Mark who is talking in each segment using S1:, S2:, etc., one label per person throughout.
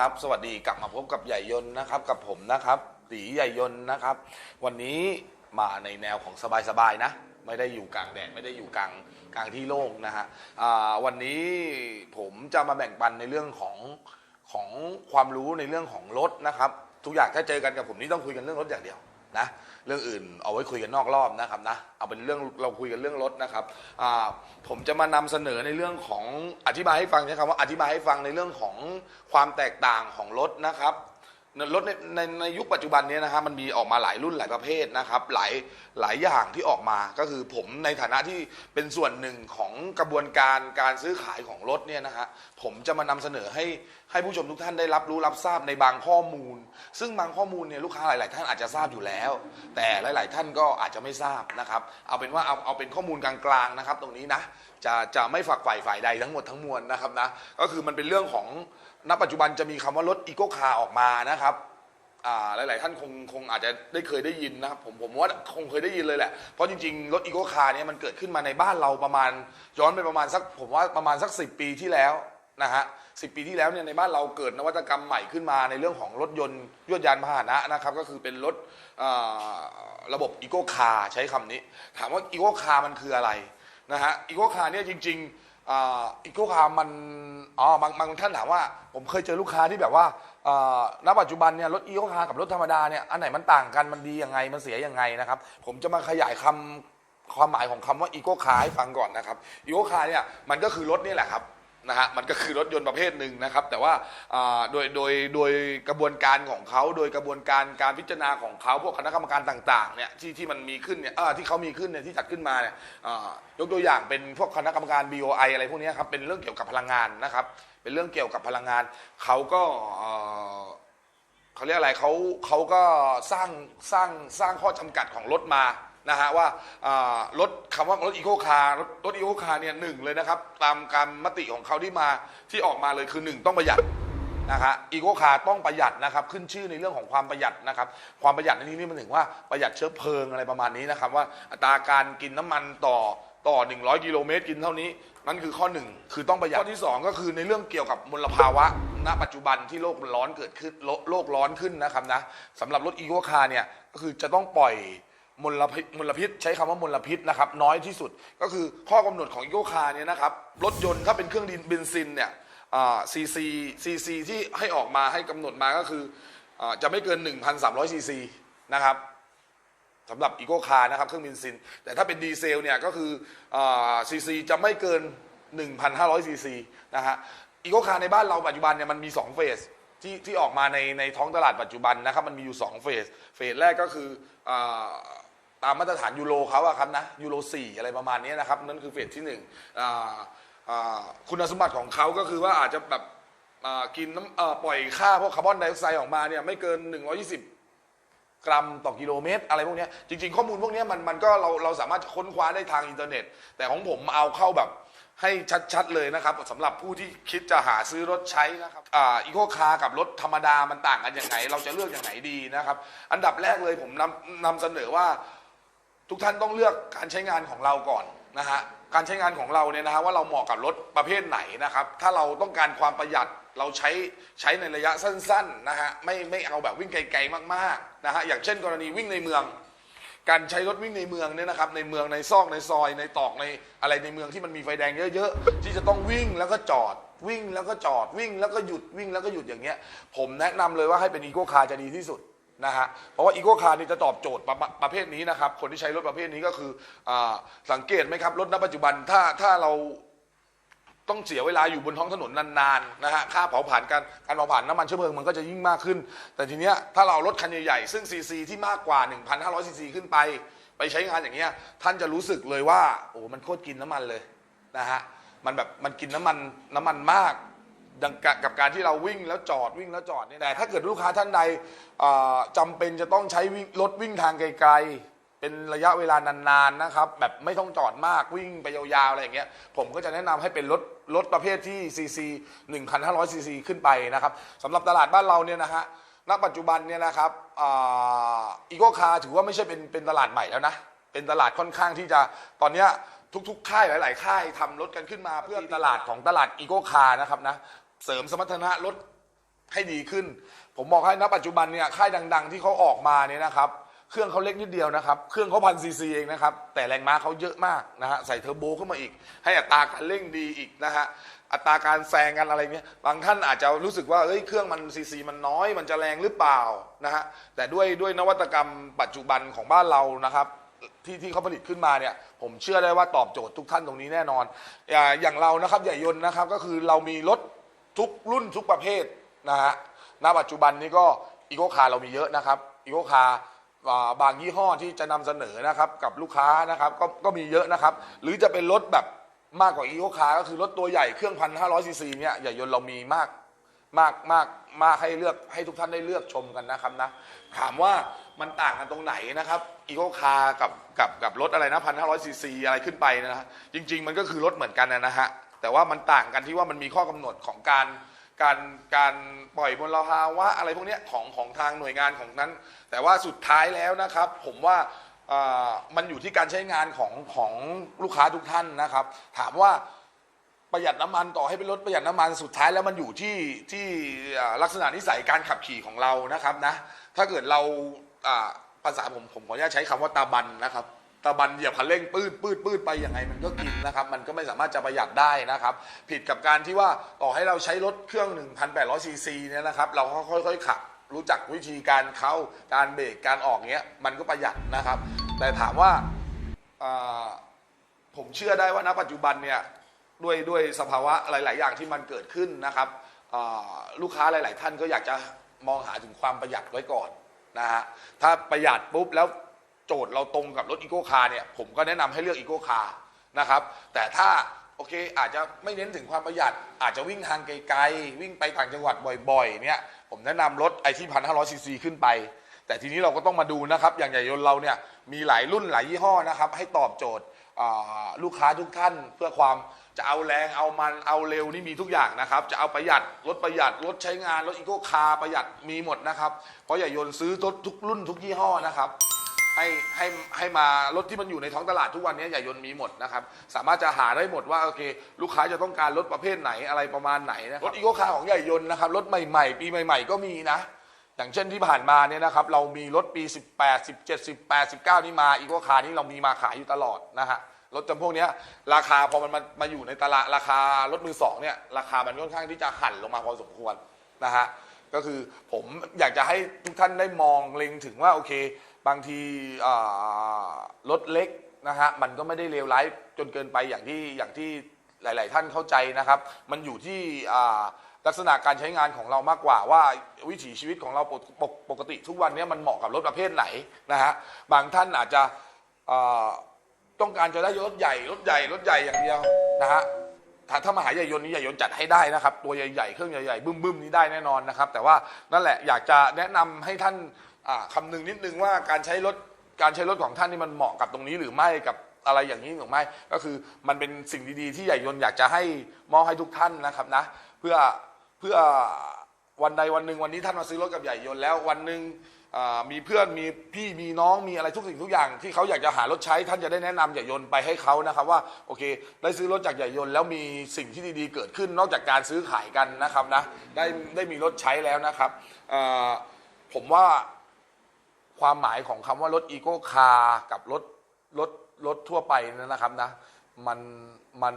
S1: นะครับ สวัสดีกลับมาพบกับใหญ่ยนต์นะครับ กับผมนะครับตีใหญ่ยนต์นะครับ วันนี้มาในแนวของสบายๆนะ ไม่ได้อยู่กลางแดดไม่ได้อยู่กลางกลางที่โล่งนะฮะวันนี้ผมจะมาแบ่งปันในเรื่องของของความรู้ในเรื่องของรถนะครับ ทุกอย่างถ้าเจอกันกับผมนี่ต้องคุยกันเรื่องรถอย่างเดียว นะเรื่องอื่นเอาไว้คุยกันนอกรอบนะครับนะเอาเป็นเรื่องเราคุยกันเรื่องรถนะครับอ่าผมจะมานำเสนอในเรื่องของอธิบายให้ฟังใช้คำว่าอธิบายให้ฟังในเรื่องของความแตกต่างของรถนะครับรถในในในยุคปัจจุบันนี้นะครับมันมีออกมาหลายรุ่นหลายประเภทนะครับหลายหลายอย่างที่ออกมาก็คือผมในฐานะที่เป็นส่วนหนึ่งของกระบวนการการซื้อขายของรถเนี่ยนะฮะผมจะมานำเสนอให้ ให้ผู้ชมทุกท่านได้รับรู้รับทราบในบางข้อมูล ซึ่งบางข้อมูลเนี่ยลูกค้าหลาย ๆ ท่านอาจจะทราบอยู่แล้ว แต่หลาย ๆ ท่านก็อาจจะไม่ทราบนะครับเอาเป็นว่าเอาเอาเป็นข้อมูลกลาง ๆ นะครับ ตรงนี้นะจะจะไม่ฝักฝ่ายฝ่ายใดทั้งหมดทั้งมวลนะครับนะก็คือมันเป็นเรื่องของณปัจจุบันจะมีคำว่ารถอีโกคาร์ออกมานะครับอ่าหลาย ๆ ท่านคงคงอาจจะได้เคยได้ยินนะครับผมผมว่าคงเคยได้ยินเลยแหละ เพราะจริง ๆ รถอีโกคาร์เนี่ยมันเกิดขึ้นมาในบ้านเราประมาณ ย้อนไปประมาณสักผมว่าประมาณสัก 10 ปีที่แล้วนะฮะ สิปีที่แล้วเนี่ยในบ้านเราเกิดนวัตกรรมใหม่ขึ้นมาในเรื่องของรถยนต์ยวดยานพาหนะนะครับก็คือเป็นรถระบบอีโกคาใช้คำนี้ ถามว่าอีโกคามันคืออะไรนะฮะอีโกคาเนี่ยจริงๆอีโก้คามันอ๋อบางบางท่านถามว่าผมเคยเจอลูกค้าที่แบบว่าณปัจจุบันเนี่ยรถอีโก้คากับรถธรรมดาเนี่ยอันไหนมันต่างกันมันดียังไงมันเสียยังไงนะครับผมจะมาขยายคำความหมายของคำว่าอีโก้คาให้ฟังก่อนนะครับอีโก้คาเนี่ยมันก็คือรถนี่แหละครับ นะฮะมันก็คือรถยนต์ประเภทหนึ่งนะครับ แต่ว่าอ่าโดยโดยโดยกระบวนการของเขาโดยกระบวนการการพิจารณาของเขาพวกคณะกรรมการต่างๆเนี่ยที่ที่มันมีขึ้นเนี่ยเออที่เขามีขึ้นเนี่ยที่จัดขึ้นมาเนี่ยอ่ายกตัวอย่างเป็นพวกคณะกรรมการ BOI อะไรพวกนี้ครับเป็นเรื่องเกี่ยวกับพลังงานนะครับ เป็นเรื่องเกี่ยวกับพลังงานเขาก็เอ่อเขาเรียกอะไรเขาเขาก็สร้างสร้างสร้างข้อจำกัดของรถมา นะฮะว่ารถคำว่ารถอีโคคาร์รถอีโคคาร์เนี่ยหนึ่งเลยนะครับ ตามการมติของเขาที่มาที่ออกมาเลยคือหนึ่งต้องประหยัดนะฮะอีโคคาร์ต้องประหยัดนะครับ ขึ้นชื่อในเรื่องของความประหยัดนะครับ ความประหยัดในที่นี้มันถึงว่าประหยัดเชื้อเพลิงอะไรประมาณนี้นะครับ ว่าอัตราการกินน้ำมันต่อต่อ 100 กิโลเมตรกินเท่านี้นั่นคือข้อหนึ่งคือต้องประหยัดข้อที่สองก็คือในเรื่องเกี่ยวกับมลภาวะ ณ ปัจจุบันที่โลกมันร้อนเกิดขึ้นโลโลกร้อนขึ้นนะครับนะสำหรับรถอีโคคาร์เนี่ยก็คือจะต้องปล่อย มลพิษมลพิษใช้คำว่ามลพิษนะครับน้อยที่สุดก็คือข้อกำหนดของอีโคคาร์เนี่ยนะครับรถยนต์ถ้าเป็นเครื่องดินเบนซินเนี่ยซีซีซีซีที่ให้ออกมาให้กำหนดมาก็คืออาจะไม่เกิน 1,300ซีซีนะครับสำหรับอีโ c คาร์นะครับเครื่องบินซิน แต่ถ้าเป็นดีเซลเนี่ยก็คือซีซีจะไม่เกิน 1,500ซีซีนะฮะอีโ c คาร์ในบ้านเราปัจจุบันเนี่ยมันมี 2 เฟสที่ที่ออกมาในในท้องตลาดปัจจุบันนะครับมันมีอยู่ 2 เฟส เฟสแรกก็คืออ ตามมาตรฐานยูโรเขาอะครับนะยูโร4อะไรประมาณนี้นะครับนั่นคือเฟสที่1อ่าอ่คุณสมบัติของเขาก็คือว่าอาจจะแบบกินน้ำปล่อยค่าพวกคาร์บอนไดออกไซด์ออกมาเนี่ยไม่เกิน 120กรัมต่อกิโลเมตร อะไรพวกนี้จริง ๆ ข้อมูลพวกนี้มันมันก็เราเราสามารถค้นคว้าได้ทางอินเทอร์เน็ต แต่ของผมเอาเข้าแบบให้ชัดๆเลยนะครับสำหรับผู้ที่คิดจะหาซื้อรถใช้นะครับอ่าอีโคคาร์กับรถธรรมดามันต่างกันอยังไงเราจะเลือกอย่างไหนดีนะครับ อันดับแรกเลยผมนำนำเสนอว่า ทุกท่านต้องเลือกการใช้งานของเราก่อนนะฮะการใช้งานของเราเนี่ยนะฮะว่าเราเหมาะกับรถประเภทไหนนะครับ ถ้าเราต้องการความประหยัดเราใช้ใช้ในระยะสั้นๆนะฮะไม่ไม่เอาแบบวิ่งไกลๆมากๆนะฮะอย่างเช่น กรณีวิ่งในเมือง การใช้รถวิ่งในเมืองเนี่ยนะครับในเมืองในซอกในซอยในตอกในอะไรในเมืองที่มันมีไฟแดงเยอะๆ ที่จะต้องวิ่งแล้วก็จอดวิ่งแล้วก็จอดวิ่งแล้วก็หยุดวิ่งแล้วก็หยุดอย่างเงี้ย ผมแนะนำเลยว่าให้เป็นอีโคคาร์จะดีที่สุด นะฮะเพราะว่าอีโ c คาร์นี่จะตอบโจทย์ประมาประเภทนี้นะครับ คนที่ใช้รถประเภทนี้ก็คืออาสังเกตไหมครับ รถณปัจจุบันถ้าถ้าเราต้องเสียเวลาอยู่บนท้องถนนนานๆนะฮะค่าเผาผลาญการการเผาผลาญน้ำมันเชื้อเพลิงมันก็จะยิ่งมากขึ้น แต่ทีเนี้ยถ้าเราเอารถคันใหญ่ๆ ซึ่งซีซีที่มากกว่า 1,500ซีซีขึ้นไป ไปใช้งานอย่างเงี้ยท่านจะรู้สึกเลยว่า โอ้มันโคตรกินน้ำมันเลยนะฮะมันแบบมันกินน้ำมันน้ำมันมาก ดังกะกับการที่เราวิ่งแล้วจอดวิ่งแล้วจอดเนี่ยแต่ถ้าเกิดลูกค้าท่านใดอ่าจำเป็นจะต้องใช้วิ่งรถวิ่งทางไกลๆ เป็นระยะเวลานานๆนะครับ แบบไม่ต้องจอดมากวิ่งไปยาวๆอะไรอย่างเงี้ยผมก็จะแนะนำให้เป็นรถรถประเภทที่ซีซี1,500ซีซีขึ้นไปนะครับสำหรับตลาดบ้านเราเนี่ยนะฮะณปัจจุบันเนี่ยนะครับอีโก้คาร์ถือว่าไม่ใช่เป็นเป็นตลาดใหม่แล้วนะ เป็นตลาดค่อนข้างที่จะตอนเนี้ยทุกๆ ค่ายหลาย ๆ ค่ายทำรถกันขึ้นมาเพื่อตลาดของตลาดอีโก้คาร์นะครับนะ เสริมสมรรถนะรถให้ดีขึ้น ผมบอกให้ณปัจจุบันเนี่ยค่ายดัง ๆ ที่เขาออกมาเนี่ยนะครับ เครื่องเขาเล็กนิดเดียวนะครับ เครื่องเขาพันซีซีเองนะครับ แต่แรงม้าเขาเยอะมากนะฮะใส่เทอร์โบเข้ามาอีก ให้อัตราการเร่งดีอีกนะฮะอัตราการแซงกันอะไรเงี้ยบางท่านอาจจะรู้สึกว่าเอ้ยเครื่องมันซีซีมันน้อยมันจะแรงหรือเปล่านะฮะแต่ด้วยด้วยนวัตกรรมปัจจุบันของบ้านเรานะครับที่ที่เขาผลิตขึ้นมาเนี่ยผมเชื่อได้ว่าตอบโจทย์ทุกท่านตรงนี้แน่นอน อย่างเรานะครับใหญ่ยนนะครับก็คือเรามีรถ ทุกรุ่นทุกประเภทนะฮะณปัจจุบันนี้ก็อีโคคาร์เรามีเยอะนะครับอีโคคาร์บางยี่ห้อที่จะนำเสนอนะครับกับลูกค้านะครับก็ก็มีเยอะนะครับ หรือจะเป็นรถแบบมากกว่าอีโคคาร์ก็คือรถตัวใหญ่เครื่องพันห้าร้อยซีซีเนี่ยใหญ่ยนเรามีมากมากมากมากให้เลือกให้ทุกท่านได้เลือกชมกันนะครับนะถามว่ามันต่างกันตรงไหนนะครับอีโคคาร์กับกับกับรถอะไรนะพันห้าร้อยซีซีอะไรขึ้นไปนะฮะจริง ๆ มันก็คือรถเหมือนกันนะฮะ แต่ว่ามันต่างกันที่ว่ามันมีข้อกำหนดของการการการปล่อยมลภาวะอะไรพวกนี้ของของทางหน่วยงานของนั้น แต่ว่าสุดท้ายแล้วนะครับ ผมว่ามันอยู่ที่การใช้งานของของลูกค้าทุกท่านนะครับ ถามว่าประหยัดน้ำมันต่อให้เป็นรถประหยัดน้ำมันสุดท้ายแล้วมันอยู่ที่ที่ลักษณะนิสัยการขับขี่ของเรานะครับนะถ้าเกิดเราอ่าภาษาผมผมขออนุญาตใช้คำว่าตาบันนะครับ ตาบันเหยียบคันเร่งปืดปืดปืดไปยังไงมันก็กินนะครับ มันก็ไม่สามารถจะประหยัดได้นะครับ ผิดกับการที่ว่าต่อให้เราใช้รถเครื่อง 1,800ซีซีเนี่ยนะครับ เราค่อยๆขับ รู้จักวิธีการเข้าการเบรกการออกเงี้ยมันก็ประหยัดนะครับ แต่ถามว่าผมเชื่อได้ว่าณปัจจุบันเนี่ยด้วยด้วยสภาวะหลาย ๆ อย่างที่มันเกิดขึ้นนะครับลูกค้าหลาย ๆ ท่านก็อยากจะมองหาถึงความประหยัดไว้ก่อนนะฮะถ้าประหยัดปุ๊บแล้ว โจทย์เราตรงกับรถอีโก้คาร์เนี่ยผมก็แนะนำให้เลือกอีโก้คาร์นะครับแต่ถ้าโอเคอาจจะไม่เน้นถึงความประหยัด อาจจะวิ่งทางไกลๆ วิ่งไปต่างจังหวัดบ่อยๆเนี่ยผมแนะนำรถไอที่พันห้าร้อยซีซีขึ้นไป แต่ทีนี้เราก็ต้องมาดูนะครับ อย่างใหญ่ยนต์เราเนี่ยมีหลายรุ่นหลายยี่ห้อนะครับ ให้ตอบโจทย์อ่าลูกค้าทุกท่านเพื่อความจะเอาแรงเอามันเอาเร็วนี่มีทุกอย่างนะครับ จะเอาประหยัดรถประหยัดรถใช้งานรถอีโก้คาร์ประหยัดมีหมดนะครับ เพราะใหญ่ยนต์ซื้อรถทุกรุ่นทุกยี่ห้อนะครับ ให้ให้ให้มารถที่มันอยู่ในท้องตลาดทุกวันนี้ใหญ่ยนต์มีหมดนะครับ สามารถจะหาได้หมดว่าโอเค ลูกค้าจะต้องการรถประเภทไหนอะไรประมาณไหนนะรถอีโกคาร์ของใหญ่ยนต์นะครับรถใหม่ๆ ปีใหม่ ๆ ก็มีนะ อย่างเช่นที่ผ่านมาเนี่ยนะครับเรามีรถปี 18 17 18 19 นี่มาอีโกคาร์นี่เรามีมาขายอยู่ตลอดนะฮะรถจำพวกนี้ราคาพอมันมามาอยู่ในตลาดราคารถมือสองเนี่ยราคามันค่อนข้างที่จะหันลงมาพอสมควรนะฮะก็คือผมอยากจะให้ทุกท่านได้มองเล็งถึงว่าโอเค บางทีรถเล็กนะฮะมันก็ไม่ได้เลวร้ายจนเกินไปอย่างที่อย่างที่หลาย ๆ ท่านเข้าใจนะครับ มันอยู่ที่ลักษณะการใช้งานของเรามากกว่าว่าวิถีชีวิตของเราปกปกปกติทุกวันนี้มันเหมาะกับรถประเภทไหนนะฮะบางท่านอาจจะต้องการจะได้รถใหญ่รถใหญ่รถใหญ่อย่างเดียวนะฮะถ้าถ้ามาหาใหญ่ยนต์นี้ใหญ่ยนต์จัดให้ได้นะครับ ตัวใหญ่ๆเครื่องใหญ่ๆบึ้มๆนี้ได้แน่นอนนะครับ แต่ว่านั่นแหละอยากจะแนะนำให้ท่าน คำนึงนิดนึงว่าการใช้รถการใช้รถของท่านนี่มันเหมาะกับตรงนี้หรือไม่กับอะไรอย่างนี้หรือไม่ก็คือมันเป็นสิ่งดีๆ ที่ใหญ่ยนอยากจะให้มอบให้ทุกท่านนะครับนะ เพื่อเพื่อวันใดวันหนึ่งวันนี้ท่านมาซื้อรถกับใหญ่ยนแล้ววันหนึ่งมีเพื่อนมีพี่มีน้องมีอะไรทุกสิ่งทุกอย่าง ที่เขาอยากจะหารถใช้ท่านจะได้แนะนำใหญ่ยนไปให้เขานะครับว่าโอเค ได้ซื้อรถจากใหญ่ยนแล้วมีสิ่งที่ดีๆ เกิดขึ้นนอกจากการซื้อขายกันนะครับนะได้ได้มีรถใช้แล้วนะครับผมว่า ความหมายของคำว่ารถอีโก้คาร์กับรถรถรถทั่วไปนะครับนะ มันมัน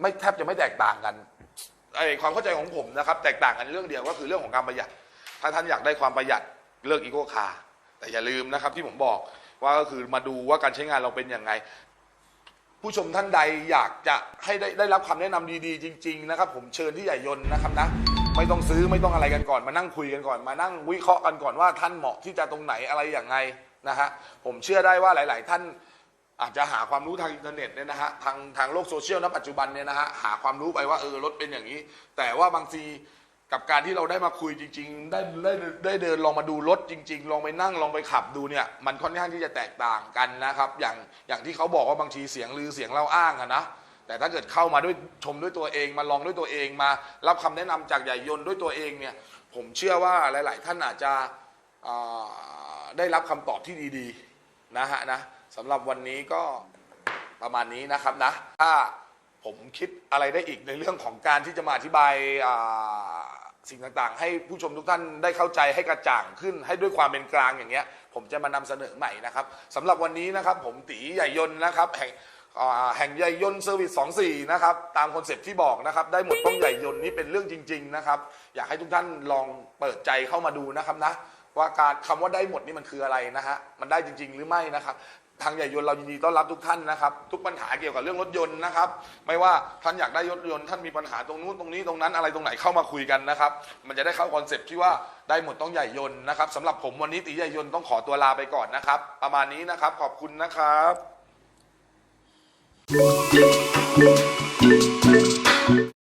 S1: ไม่แทบจะไม่แตกต่างกันไอความเข้าใจของผมนะครับ แตกต่างกันเรื่องเดียวก็คือเรื่องของการประหยัด ถ้าท่านอยากได้ความประหยัดเลือกอีโก้คาร์แต่อย่าลืมนะครับที่ผมบอกว่าก็คือมาดูว่าการใช้งานเราเป็นยังไง ผู้ชมท่านใดอยากจะให้ได้ได้รับคำแนะนำดีๆ จริง ๆ นะครับ ผมเชิญที่ใหญ่ยนต์นะครับนะ ไม่ต้องซื้อไม่ต้องอะไรกันก่อน มานั่งคุยกันก่อน มานั่งวิเคราะห์กันก่อนว่าท่านเหมาะที่จะตรงไหนอะไรอย่างไงนะฮะผมเชื่อได้ว่าหลาย ๆ ท่านอาจจะหาความรู้ทางอินเทอร์เน็ตเนี่ยนะฮะทางทางโลกโซเชียลณปัจจุบันเนี่ยนะฮะหาความรู้ไปว่าเออรถเป็นอย่างนี้ แต่ว่าบางทีกับการที่เราได้มาคุยจริง ๆ ได้ได้ได้เดินลองมาดูรถจริง ๆ ลองไปนั่งลองไปขับดูเนี่ยมันค่อนข้างที่จะแตกต่างกันนะครับ อย่างอย่างที่เขาบอกว่าบางทีเสียงลือเสียงเล่าอ้างอะนะ แต่ถ้าเกิดเข้ามาด้วยชมด้วยตัวเองมาลองด้วยตัวเองมา รับคำแนะนำจากใหญ่ยนต์ด้วยตัวเองเนี่ยผมเชื่อว่าหลาย ๆ ท่านอาจจะได้รับคำตอบที่ดีๆนะฮะนะสำหรับวันนี้ก็ประมาณนี้นะครับนะถ้าผมคิดอะไรได้อีกในเรื่องของการที่จะมาอธิบายสิ่งต่างๆ ให้ผู้ชมทุกท่านได้เข้าใจให้กระจ่างขึ้น ให้ด้วยความเป็นกลางอย่างเงี้ย ผมจะมานำเสนอใหม่นะครับสำหรับวันนี้นะครับ ผมตีใหญ่ยนนะครับแห่ง อ่าแห่งใหญ่ยนต์เซอร์วิส24 นะครับ ตามคอนเซ็ปต์ที่บอกนะครับ ได้หมดต้องใหญ่ยนต์นี่เป็นเรื่องจริง ๆ นะครับ อยากให้ทุกท่านลองเปิดใจเข้ามาดูนะครับนะ ว่าการคำว่าได้หมดนี่มันคืออะไรนะฮะ มันได้จริง ๆ หรือไม่นะครับ ทางใหญ่ยนต์เรายินดีต้อนรับทุกท่านนะครับ ทุกปัญหาเกี่ยวกับเรื่องรถยนต์นะครับ ไม่ว่าท่านอยากได้รถยนต์ท่านมีปัญหาตรงนู้นตรงนี้ตรงนั้นอะไรตรงไหนเข้ามาคุยกันนะครับ มันจะได้เข้าคอนเซปต์ที่ว่าได้หมดต้องใหญ่ยนต์นะครับสำหรับผมวันนี้ตีใหญ่ยนต์ต้องขอตัวลาไปก่อนนะครับ ประมาณนี้นะครับ ขอบคุณนะครับ thank you.